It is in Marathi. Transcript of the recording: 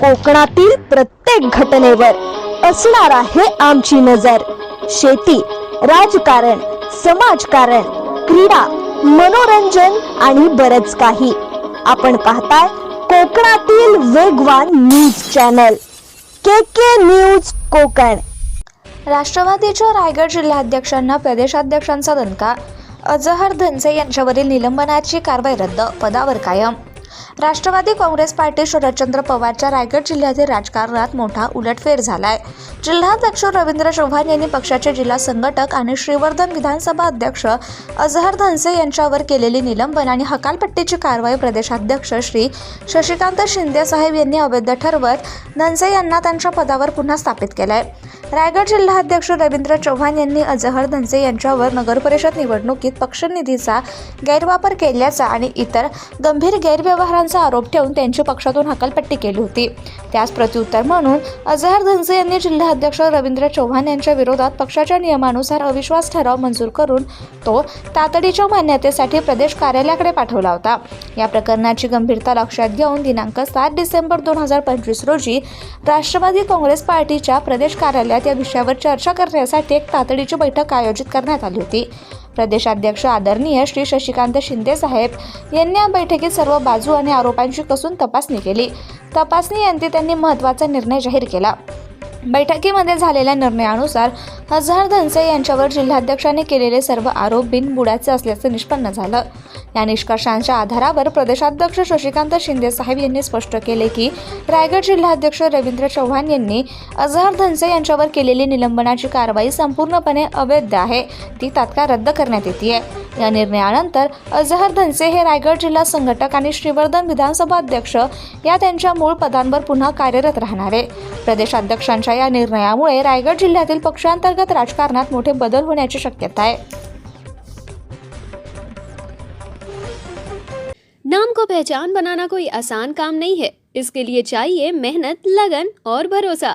कोकणातील प्रत्येक घटनेवर असणार आहे आमची नजर. शेती राजकारण समाजकारण क्रीडा मनोरंजन आणि बरच काही. आपण पाहताय कोकणातील वेगवान news channel K K news Konkan. राष्ट्रवादीच्या रायगड जिल्हाध्यक्षांना प्रदेशाध्यक्षांचा दणका. अजहर धनसे यांच्यावरील निलंबनाची कारवाई रद्द पदावर कायम. राष्ट्रवादी काँग्रेस पार्टी शरदचंद्र पवारच्या रायगड जिल्ह्यातील राजकारणात मोठा उलटफेर झालाय. जिल्हाध्यक्ष रवींद्र चव्हाण यांनी पक्षाचे जिल्हा संघटक आणि श्रीवर्धन विधानसभा अध्यक्ष अजहर धनसे यांच्यावर केलेली निलंबन आणि हकालपट्टीची कारवाई प्रदेशाध्यक्ष श्री शशिकांत शिंदे साहेब यांनी अवैध ठरवत धनसे यांना त्यांच्या पदावर पुन्हा स्थापित केलंय. रायगड जिल्हाध्यक्ष रवींद्र चव्हाण यांनी अजहर धनसे यांच्यावर नगरपरिषद निवडणुकीत पक्षनिधीचा गैरवापर केल्याचा आणि इतर गंभीर गैरव्यवहारांचा आरोप ठेवून त्यांची पक्षातून हकालपट्टी केली होती. त्यास प्रत्युत्तर म्हणून अजहर धनसे यांनी जिल्हाध्यक्ष रवींद्र चव्हाण यांच्या विरोधात पक्षाच्या नियमानुसार अविश्वास ठराव मंजूर करून तो तातडीच्या मान्यतेसाठी प्रदेश कार्यालयाकडे पाठवला होता. या प्रकरणाची गंभीरता लक्षात घेऊन दिनांक सात डिसेंबर दोन हजार पंचवीस रोजी राष्ट्रवादी काँग्रेस पार्टीच्या प्रदेश कार्यालयात या विषयावर चर्चा करण्यासाठी एक तातडीची बैठक आयोजित करण्यात आली होती. प्रदेशाध्यक्ष आदरणीय श्री शशिकांत शिंदे साहेब यांनी या बैठकीत सर्व बाजू आणि आरोपांची कसून तपासणी केली. तपासणी अंती त्यांनी महत्त्वाचा निर्णय जाहीर केला. बैठकीमध्ये झालेल्या निर्णयानुसार हजार धनसे यांच्यावर जिल्हाध्यक्षांनी केलेले सर्व आरोप बिनबुडाचे असल्याचं निष्पन्न झालं. या निष्कर्षांच्या आधारावर प्रदेशाध्यक्ष शशिकांत शिंदे साहेब यांनी स्पष्ट केले की रायगड जिल्हाध्यक्ष रवींद्र चव्हाण यांनी अजहर धनसे यांच्यावर केलेली निलंबनाची कारवाई संपूर्णपणे अवैध आहे. ती तात्काळ रद्द करण्यात येते या निर्णयानंतर अजहर धनसे हे रायगड जिल्हा संघटक आणि श्रीवर्धन विधानसभा अध्यक्ष या त्यांच्या मूळ पदांवर पुन्हा कार्यरत राहणार आहे. प्रदेशाध्यक्षांच्या या निर्णयामुळे रायगड जिल्ह्यातील पक्षांतर्गत राजकारणात मोठे बदल होण्याची शक्यता आहे. नाम को पहचान बनाना कोई आसान काम नहीं है। इसके लिए चाहिए मेहनत लगन और भरोसा।